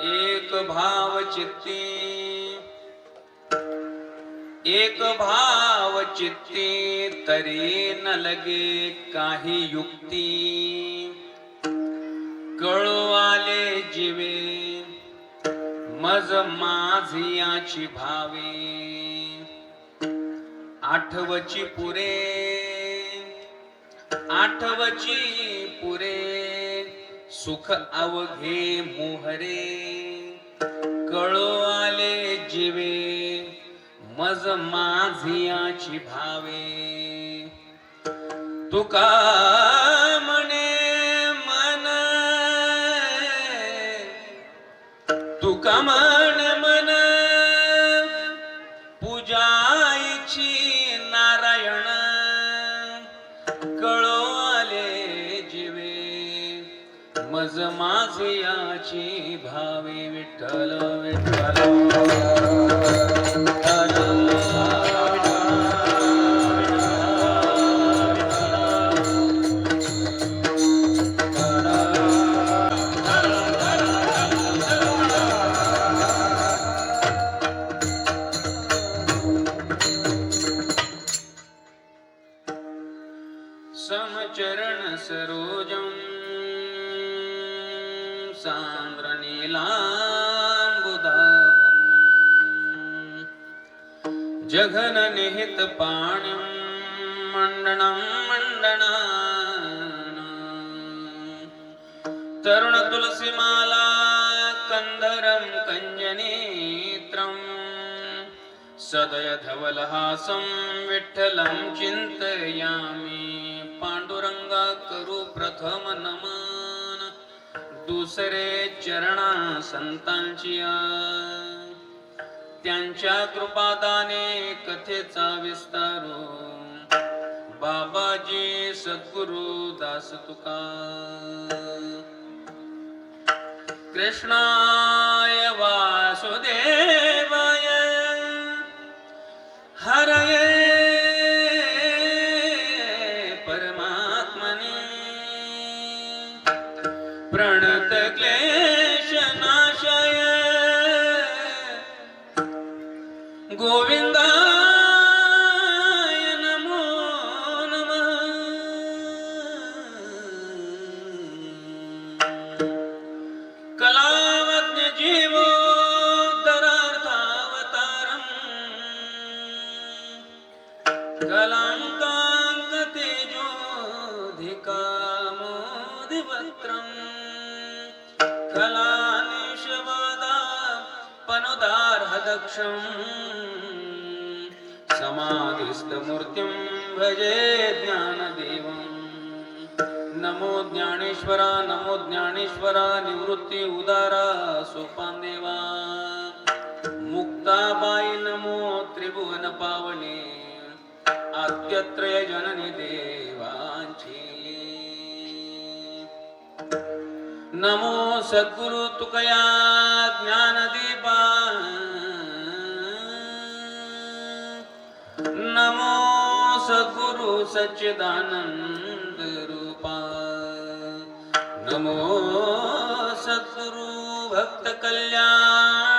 एक भाव चित्ती एक भाव चित्ती तरी न लगे काही युक्ती. कळवाले जीवे मज माझियाची भावे. आठवची पुरे आठवची पुरे. सुख अवघे मोहरे कळो आले जीवे मज माझियाची भावे. तुका म्हणे मन तुका म्हण माझियाची भावे विठ्ठल विठ्ठल. समचरण सरोजं जघन निहित पाणिं मण्डनं मण्डना तरुण तुलसीमाला कंधरं कञ्जनेत्रम् सदय धवलहासं विठ्ठलं चिन्तयामि पांडुरंगा करू प्रथम नमन। दुसरे चरणा संतांची त्यांच्या कृपादाने कथेचा विस्तारू बाबाजी सद्गुरु दास तुका कृष्णा कलाङ्काङ्क तेजोधिकामोदिवक्त्रम् कलानिशवादा पनुदार्हदक्षम्। समाधिस्थमूर्तिं भजे ज्ञानदेवम्। नमो ज्ञानेश्वरा नमो ज्ञानेश्वरा निवृत्ति उदारा सोपान देवा मुक्ताबाई नमो त्रिभुवन पावने आद्यत्रय जननी देवांची. नमो सद्गुरु तुकया ज्ञानदीपा. नमो सद्गुरु सच्चिदानंद रूपा. नमो सद्गुरु भक्त कल्याण.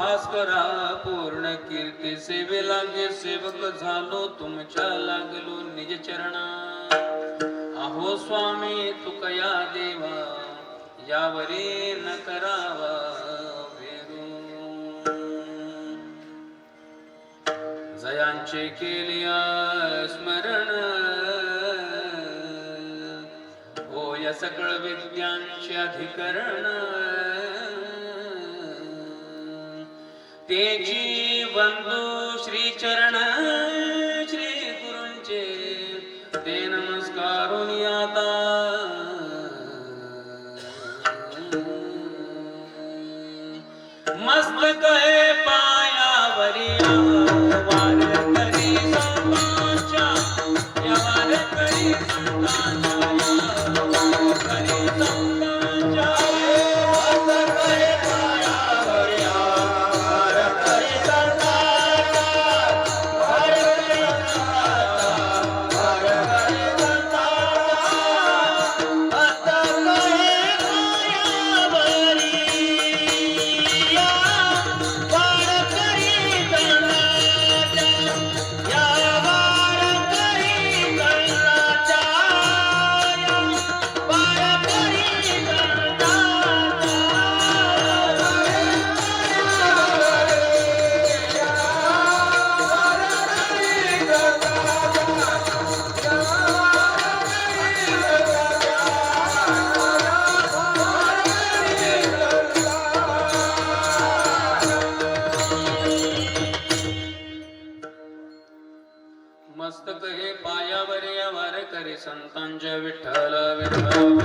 भास्करा पूर्ण कीर्ती सेवे लागे सेवक झालो तुमच्या लागलो निज चरणा अहो स्वामी तुकया देवा यावरी न करावा जयांचे केलिया स्मरण होय सकळ विद्यांचे अधिकरण. तेची बंधू श्री चरण श्री गुरुंचे. ते नमस्कारून आता मस्त हे मस्तक हे पायावर यावर करे संतांच्या विठ्ठल विठ्ठल.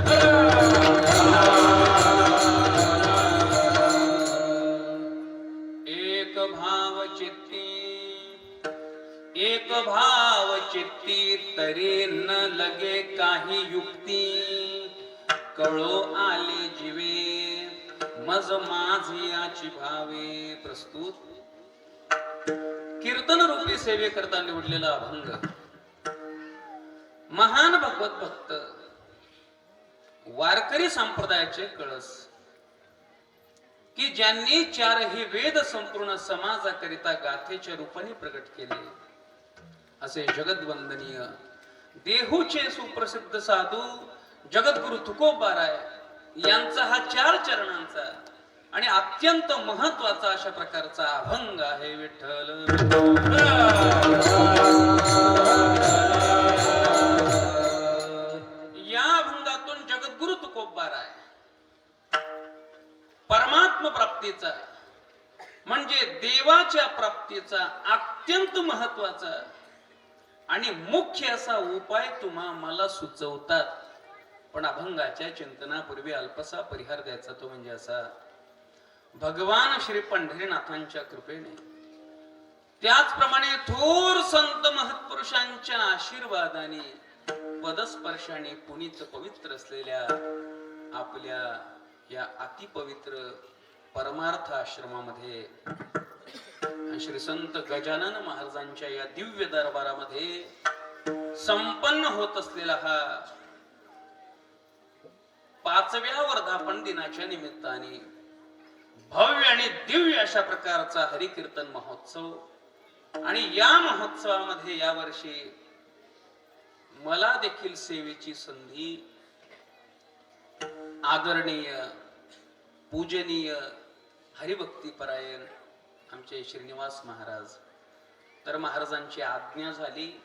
एक भाव चित्ती एक भाव चित्ती तरी न लगे काही युक्ती. कळो आले जीवे मज माझी याची भावे प्रस्तुत कीर्तन रूपी सेवेकरता निवडलेला अभंग. महान भगवत भक्त वारकरी संप्रदायाचे कळस की ज्यांनी चारही वेद संपूर्ण समाजाकरिता गाथेच्या रूपाने प्रकट केले. असे जगदवंदनीय देहूचे सुप्रसिद्ध साधू जगद्गुरु तुकोबाराय यांचा हा चार चरणांचा आणि अत्यंत महत्त्वाचा अशा प्रकारचा अभंग आहे विठ्ठल. या अभंगातून जगद्गुरु तुकोबाराय परमात्म प्राप्तीचा म्हणजे देवाच्या प्राप्तीचा अत्यंत महत्त्वाचा आणि मुख्य असा उपाय तुम्हा मला सुचवतात. पण अभंगाच्या चिंतनापूर्वी अल्पसा परिहार द्यायचा तो म्हणजे असा भगवान श्री पंढरीनाथांच्या कृपेने. त्याचप्रमाणे थोर संत महत्पुरुषांच्या आशीर्वादाने पदस्पर्शाने पुनीत पवित्र असलेल्या आपल्या या अतिपवित्र परमार्थ आश्रमामध्ये श्री संत गजानन महाराजांच्या या दिव्य दरबारामध्ये संपन्न होत असलेला हा पाचव्या वर्धापन दिनाच्या निमित्ताने भव्य आणि दिव्य अशा प्रकारचा हरिकीर्तन महोत्सव. आणि या महोत्सवामध्ये यावर्षी मला देखील सेवेची संधी आदरणीय पूजनीय हरिभक्तीपरायण आमचे श्रीनिवास महाराज. तर महाराजांची आज्ञा झाली.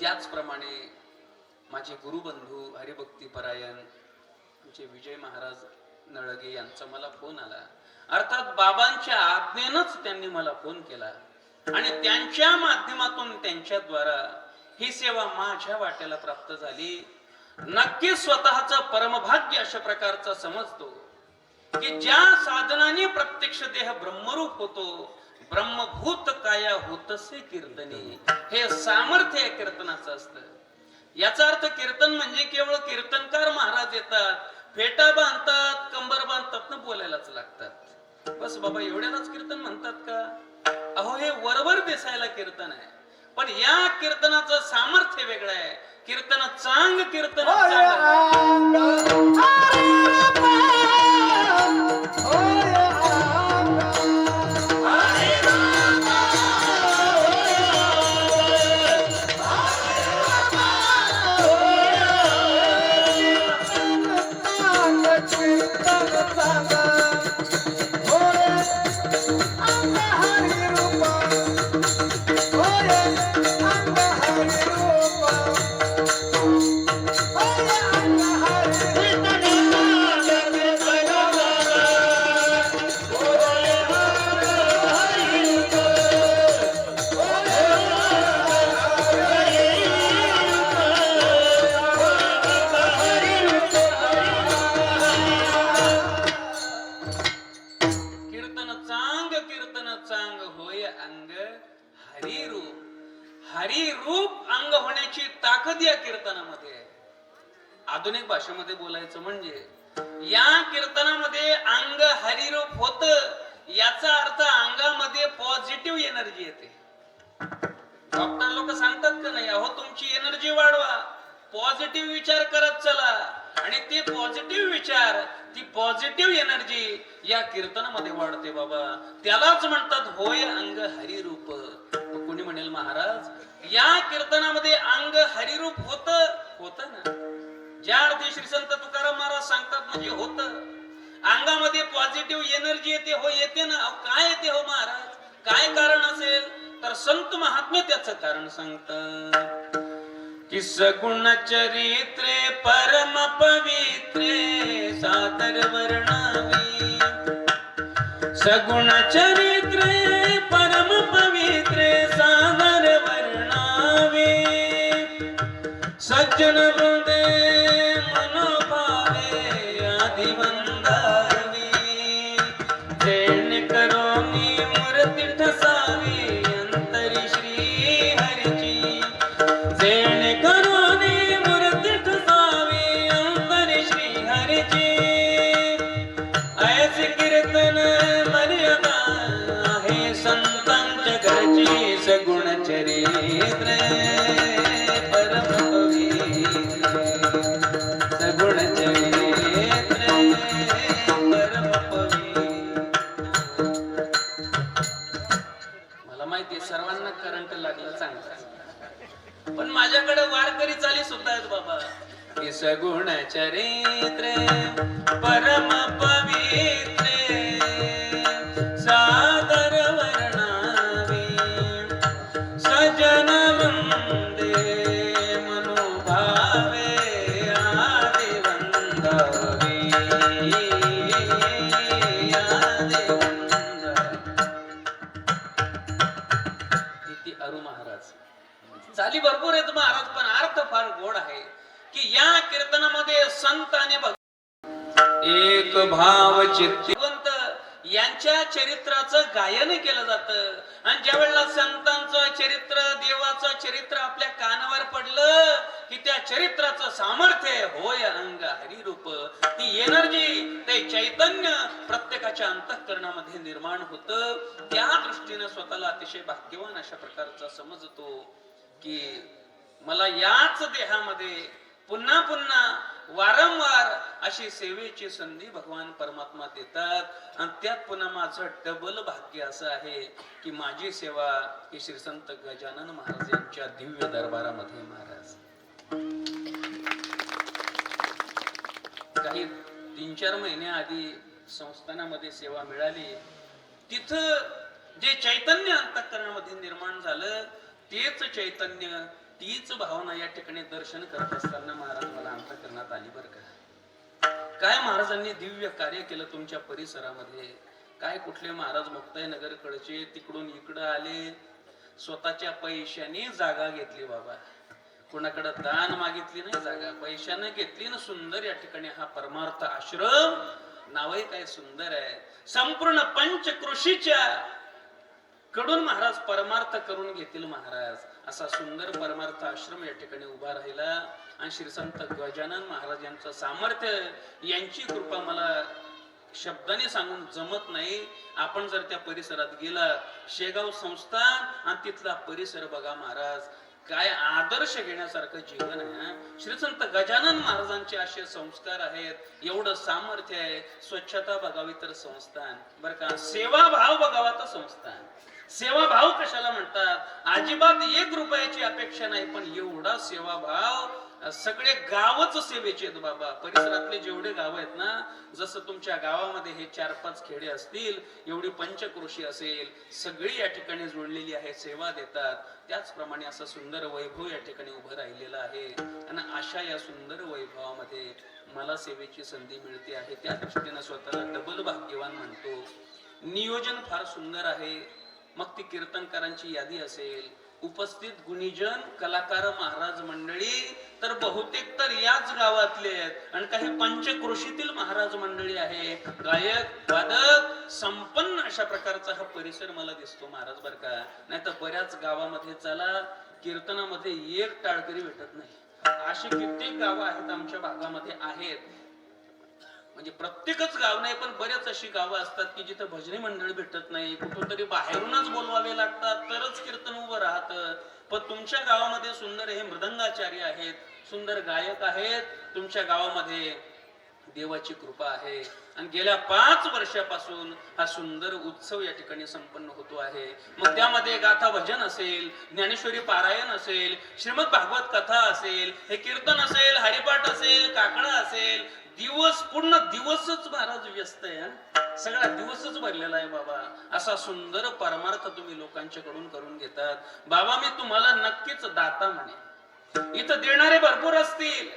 त्याचप्रमाणे माझे गुरुबंधू हरिभक्तीपरायण आमचे विजय महाराज नळगे यांचा मला फोन आला. अर्थात बाबांच्या आज्ञेनच त्यांनी मला फोन केला. आणि त्यांच्या माध्यमातून त्यांच्याद्वारा ही सेवा माझ्या वाट्याला प्राप्त झाली. नक्की स्वतःच परमभाग्य अशा प्रकारचा समजतो की ज्या साधनाने प्रत्यक्ष देह ब्रह्मरूप होतो ब्रह्मभूत काया होतसे कीर्तने. हे सामर्थ्य कीर्तनाचं असतं. याचा अर्थ कीर्तन म्हणजे केवळ कीर्तनकार महाराज येतात फेटा बांधतात कंबर बांधतात ना बोलायलाच लागतात. बस बाबा एवढ्यालाच कीर्तन म्हणतात का? अहो हे वरवर दिसायला कीर्तन आहे. पण या कीर्तनाचं सामर्थ्य वेगळं आहे. कीर्तन चांग कीर्तन चांग. पॉझिटिव्ह विचार करत चला. आणि ते पॉझिटिव्ह विचार ती पॉझिटिव्ह एनर्जी या कीर्तनामध्ये वाढते बाबा. त्यालाच म्हणतात होय अंग हरिरूप. कोणी म्हणेल महाराज या कीर्तनामध्ये अंग हरिरूप होत होत ना? ज्या अर्थी श्री संत तुकाराम महाराज सांगतात म्हणजे होत. अंगामध्ये पॉझिटिव्ह एनर्जी येते हो येते ना? काय येते हो महाराज? काय कारण असेल? तर संत महात्मे त्याच कारण सांगतात. कि सगुण चरित्रे परम पवित्रे सादर वर्णावी। सगुण चरित्रे परम पवित्रे सादर वर्णावी। सज्जन हृदय मला सर्वांना करंट लागलं चांगलं. पण माझ्याकडे वारकरी चाली सुद्धा आहेत बाबा. हे सगुण चरित्र परम पवित्र कीर्तनामध्ये संत आणि भक्त. एक भाव चित्तवंत यांच्या चरित्राचं गायन केलं जातं. आणि ज्या वेळेला संतांचं चरित्र देवाचं चरित्र आपल्या कानावर पडलं की त्या चरित्राचं सामर्थ्य होय अंग हरिरूप. ती एनर्जी ते चैतन्य प्रत्येकाच्या अंतःकरणामध्ये निर्माण होतं. त्या दृष्टीने स्वतःला अतिशय भाग्यवान अशा प्रकारचा समजतो की मला याच देहामध्ये पुन्हा पुन्हा वारंवार अशी सेवेची संधी भगवान परमात्मा देतात. आणि त्यात पुन्हा माझं डबल भाग्य असं आहे की माझी सेवा ही श्री संत गजानन महाराज यांच्या दिव्य दरबारामध्ये महाराज. काही तीन चार महिन्याआधी संस्थानामध्ये सेवा मिळाली. तिथं जे चैतन्य अंतकरणामध्ये निर्माण झालं तेच चैतन्य तीच भावना या ठिकाणी दर्शन करत असताना महाराज मला अंतकरणात आली बरं का? काय महाराजांनी दिव्य कार्य केलं तुमच्या परिसरामध्ये? काय कुठले महाराज मुक्ताई नगर कडचे तिकडून इकडं आले? स्वतःच्या पैशाने जागा घेतली बाबा. कुणाकडे दान मागितली नाही जागा पैशाने घेतली ना सुंदर या ठिकाणी हा परमार्थ आश्रम. नावही काय सुंदर आहे. संपूर्ण पंचकृषीच्या कडून महाराज परमार्थ करून घेतील महाराज. असा सुंदर परमार्थ आश्रम या ठिकाणी उभा राहिला. आणि श्री संत गजानन महाराज यांचं सामर्थ्य यांची कृपा मला शब्दाने सांगून जमत नाही. आपण जर त्या परिसरात गेला शेगाव संस्थान आणि तिथला परिसर बघा महाराज काय आदर्श घेण्यासारखं जीवन आहे श्री संत गजानन महाराजांचे असे संस्कार आहेत. एवढं सामर्थ्य आहे. स्वच्छता बघावी तर संस्थान. बर का? सेवा भाव बघावा तर संस्थान. सेवा भाव कशाला म्हणतात? अजिबात एक रुपयाची अपेक्षा नाही पण एवढा सेवा भाव सगळे गावच सेवेचे आहेत बाबा. परिसरातले जेवढे गाव आहेत ना जसं तुमच्या गावामध्ये हे चार पाच खेडे असतील एवढी पंचकृषी असेल सगळी या ठिकाणी जुळलेली आहे सेवा देतात. त्याचप्रमाणे असं सुंदर वैभव या ठिकाणी उभं राहिलेलं आहे. आणि अशा या सुंदर वैभवामध्ये मला सेवेची संधी मिळते आहे. त्या दृष्टीने स्वतःला डबल भाग्यवान म्हणतो. नियोजन फार सुंदर आहे. मग ती कीर्तनकारांची यादी असेल. उपस्थित गुणीजन कलाकार महाराज मंडळी तर बहुतेक तर याच गावातले आहेत. आणि काही पंचकृषीतील महाराज मंडळी आहे गायक वादक संपन्न अशा प्रकारचा हा परिसर मला दिसतो महाराज बर का. नाही तर बऱ्याच गावामध्ये चला कीर्तनामध्ये एक टाळकरी भेटत नाही. अशी कित्येक गावं आहेत आमच्या भागामध्ये आहेत. म्हणजे प्रत्येकच गाव नाही पण बरेच अशी गावं असतात की जिथे भजनी मंडळ भेटत नाही कुठंतरी बाहेरूनच बोलवावे लागतात तरच कीर्तन उभं राहतं. पण तुमच्या गावामध्ये सुंदर हे मृदंगाचार्य आहेत सुंदर गायक आहेत तुमच्या गावामध्ये देवाची कृपा आहे. आणि गेल्या पाच वर्षापासून हा सुंदर उत्सव या ठिकाणी संपन्न होतो आहे. मग त्यामध्ये गाथा भजन असेल ज्ञानेश्वरी पारायण असेल श्रीमद भागवत कथा असेल हे कीर्तन असेल हरिपाठ असेल काकडा असेल दिवस पूर्ण दिवसच महाराज व्यस्त आहे सगळा दिवसच भरलेला आहे बाबा. असा सुंदर परमार्थ तुम्ही लोकांच्याकडून करून घेतात. बाबा मी तुम्हाला नक्कीच दाता म्हणे इथं देणारे भरपूर असतील.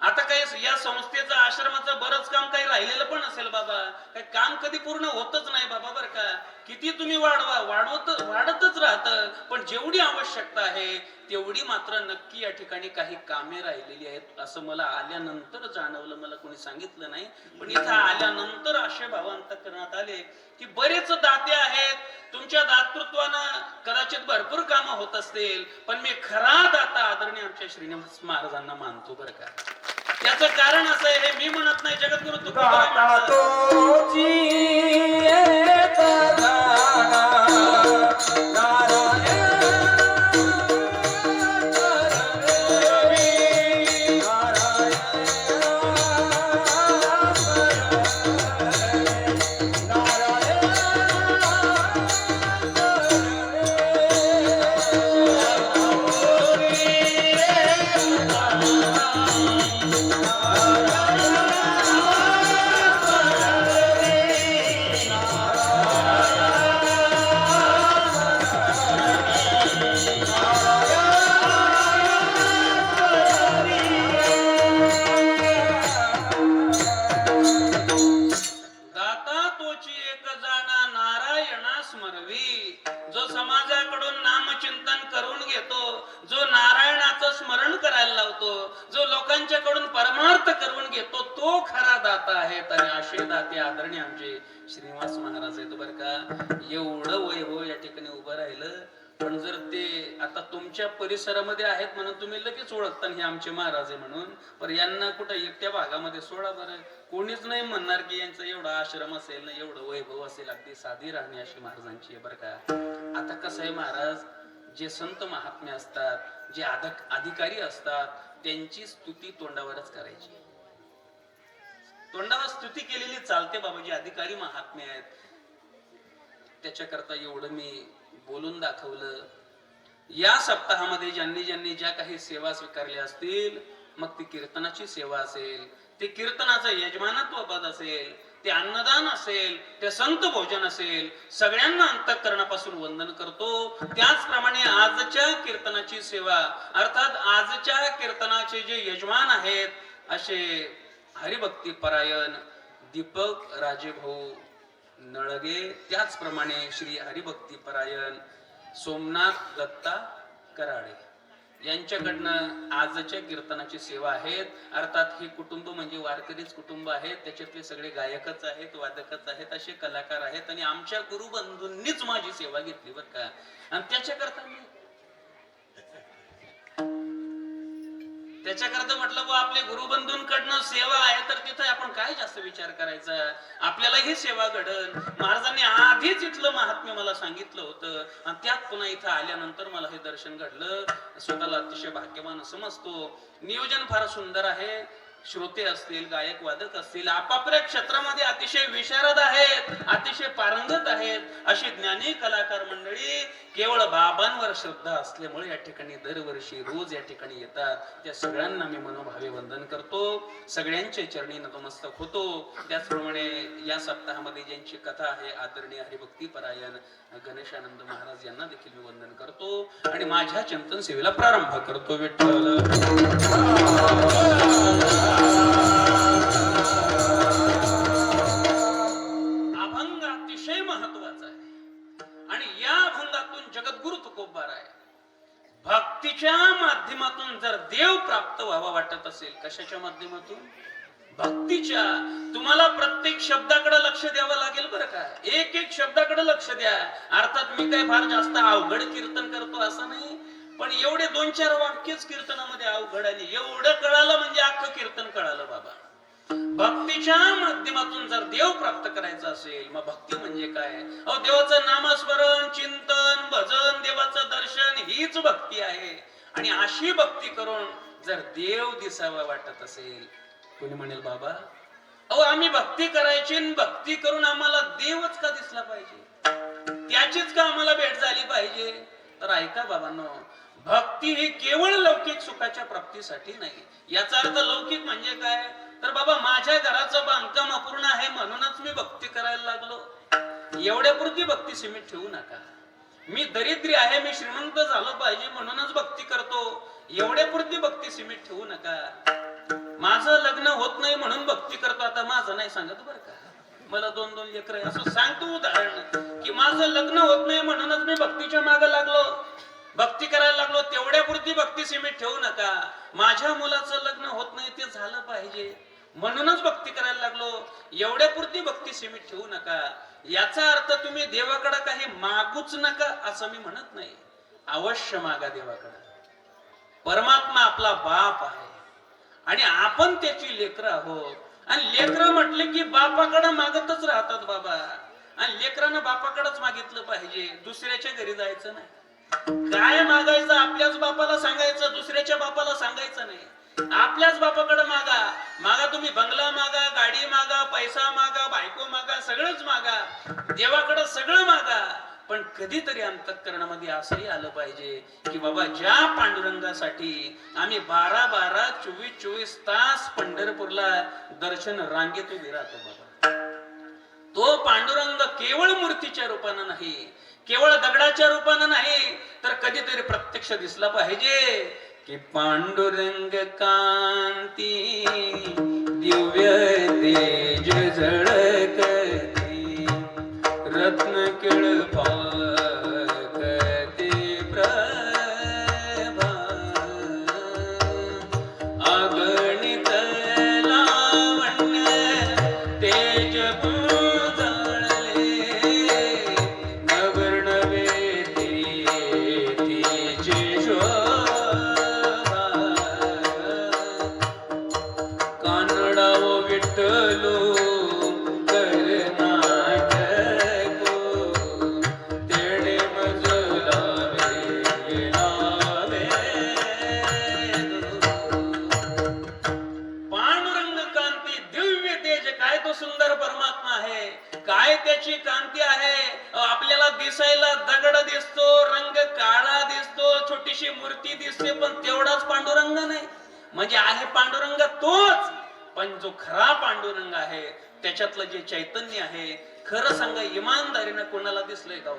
आता काही या संस्थेचं आश्रमाचं बरंच काम काही राहिलेलं पण असेल बाबा. काही काम कधी पूर्ण होतच नाही बाबा बरं का. किती तुम्ही वाढवा वाढवत वाढतच राहतं. पण जेवढी आवश्यकता आहे तेवढी मात्र नक्की या ठिकाणी काही कामे राहिलेली आहेत असं मला आल्यानंतर जाणवलं. मला कोणी सांगितलं नाही. पण इथं आल्यानंतर असे भाव अंतकरणात आले की बरेच दाते आहेत. तुमच्या दातृत्वानं कदाचित भरपूर कामं होत असतील पण मी खरा दाता आदरणीय आमच्या श्रीनिवास महाराजांना मानतो बरं का. त्याचं कारण असं आहे हे मी म्हणत नाही जगद्गुरु तुकोबाराय उभं राहिलं पण जर ते आता तुमच्या परिसरामध्ये आहेत म्हणून तुम्ही लगेच ओळखता हे आमचे महाराज आहे म्हणून पण यांना कुठं एकट्या भागामध्ये सोडा बरं. कोणीच नाही म्हणणार की यांचा एवढा आश्रम असेल ना एवढं वैभव असेल अगदी साधी राहणी अशी महाराजांची आहे बरं का. आता कसं आहे महाराज जे संत महात्मे असतात जे अधिकारी असतात त्यांची स्तुती तोंडावरच करायची. तोंडावर स्तुती केलेली चालते बाबा जे अधिकारी महात्मे आहेत. त्याच्याकरता एवढं मी बोलून दाखवलं. या सप्ताहामध्ये ज्यांनी ज्यांनी ज्या काही सेवा स्वीकारल्या असतील मग ती कीर्तनाची सेवा असेल ते कीर्तनाचं यजमानत्व पद असेल ते अन्नदान असेल ते संत भोजन असेल सगळ्यांना अंतकरणापासून वंदन करतो. त्याचप्रमाणे आजच्या कीर्तनाची सेवा अर्थात आजच्या कीर्तनाचे जे यजमान आहेत असे हरिभक्ती परायण दीपक राजेभाऊ नळगे. त्याचप्रमाणे श्री हरिभक्ती परायण सोमनाथ दत्ता कराडे यांच्याकडनं आजच्या कीर्तनाची सेवा आहेत. अर्थात हे कुटुंब म्हणजे वारकरीच कुटुंब आहेत. त्याच्यातले सगळे गायकच आहेत वादकच आहेत असे कलाकार आहेत. आणि आमच्या गुरुबंधूंनीच माझी सेवा घेतली बरं का. आणि त्याच्याकरता मी त्याच्याकरता म्हटलं बा आपले गुरुबंधूंकडनं सेवा आहे तर तिथे आपण काय जास्त विचार करायचा? आपल्याला ही सेवा घडल. महाराजांनी आधीच इथलं महात्म्य मला सांगितलं होतं. आणि त्यात पुन्हा इथं आल्यानंतर मला हे दर्शन घडलं. स्वतःला अतिशय भाग्यवान समजतो. नियोजन फार सुंदर आहे. श्रोते असतील गायक वादक असतील आपापल्या क्षेत्रामध्ये अतिशय विशारद आहेत अतिशय पारंगत आहेत अशी ज्ञानी कलाकार मंडळी केवळ बाबांवर श्रद्धा असल्यामुळे या ठिकाणी दरवर्षी रोज या ठिकाणी येतात. त्या सगळ्यांना मी मनोभावे वंदन करतो. सगळ्यांचे चरणी नतमस्तक होतो. त्याचप्रमाणे या सप्ताहामध्ये ज्यांची कथा आहे आदरणीय हरिभक्ती परायण गणेशानंद महाराज यांना देखील मी वंदन करतो. आणि माझ्या चिंतन सेवेला प्रारंभ करतो विठ्ठल. अभंग अतिशय महत्त्वाचा आहे. आणि या अभंगातून जगद्गुरु तुकोबार आहे. भक्तीच्या माध्यमातून जर देव प्राप्त व्हावा वाटत असेल कशाच्या माध्यमातून? भक्तीच्या. तुम्हाला प्रत्येक शब्दाकडे लक्ष द्यावं लागेल बरं का? एक एक शब्दाकडे लक्ष द्या. अर्थात मी काय फार जास्त अवघड कीर्तन करतो असं नाही. पण एवढे दोन चार वाक्यच कीर्तनामध्ये अवघड आली. एवढं कळालं म्हणजे अख्खं कीर्तन कळालं बाबा. भक्तीच्या माध्यमातून जर देव प्राप्त करायचा असेल मग भक्ती म्हणजे काय? अहो देवाचं नामस्मरण चिंतन भजन देवाचं दर्शन हीच भक्ती आहे. आणि अशी भक्ती करून जर देव दिसावा वाटत असेल कोणी म्हणेल बाबा अहो आम्ही भक्ती करायची भक्ती करून आम्हाला देवच का दिसला पाहिजे? त्याचीच का आम्हाला भेट झाली पाहिजे? तर ऐका बाबांनो भक्ती ही केवळ लौकिक सुखाच्या प्राप्तीसाठी नाही. याचा अर्थ लौकिक म्हणजे काय? तर बाबा माझ्या घराचं बांधकाम अपूर्ण आहे म्हणूनच मी भक्ती करायला लागलो. एवढ्यापुरती भक्ती सीमित ठेवू नका. मी दरिद्री आहे मी श्रीमंत झालो पाहिजे म्हणूनच भक्ती करतो. एवढ्यापुरती भक्ती सीमित ठेवू नका. माझं लग्न होत नाही म्हणून भक्ती करतो. आता माझं नाही सांगत बरं का? मला दोन दोन लेकर असं सांगतो उदाहरण की माझं लग्न होत नाही म्हणूनच मी भक्तीच्या मागे लागलो. भक्ती करायला लागलो तेवढ्यापुरती भक्ती सीमित ठेवू नका. माझ्या मुलाचं लग्न होत नाही ते झालं पाहिजे. म्हणूनच भक्ती करायला लागलो. एवढ्यापुरती भक्ती सीमित ठेवू नका. याचा अर्थ तुम्ही देवाकडे काही मागूच नका असं मी म्हणत नाही. अवश्य मागा देवाकडे. परमात्मा आपला बाप आहे. आणि आपण त्याची लेकरं आहोत. आणि लेकरं म्हटले की बापाकडे मागतच राहतात बाबा. आणि लेकरानं बापाकडेच मागितलं पाहिजे. दुसऱ्याच्या घरी जायचं नाही. काय मागायचं? आपल्याच बापाला सांगायचं दुसऱ्याच्या बापाला सांगायचं नाही. आपल्याच बापाकडे मागा. मागा तुम्ही बंगला मागा गाडी मागा पैसा मागा बायको मागा सगळंच मागा. देवाकडे सगळं मागा. पण कधीतरी अंतकरणामध्ये असंही आलं पाहिजे की बाबा ज्या पांडुरंगासाठी आम्ही बारा बारा चोवीस चोवीस तास पंढरपूरला दर्शन रांगेत उभे राहतो बाबा. तो पांडुरंग केवळ मूर्तीच्या रूपानं नाही केवळ दगडाच्या रूपानं नाही तर कधीतरी प्रत्यक्ष दिसला पाहिजे की पांडुरंग कांती दिव्य तेज झळकती. रत्न केळ दिसते पण तेवढाच पांडुरंग नाही. म्हणजे आहे पांडुरंग तोच पण जो खरा पांडुरंग आहे त्याच्यातलं जे चैतन्य आहे खरं सांगा इमानदारीनं कोणाला दिसलंय का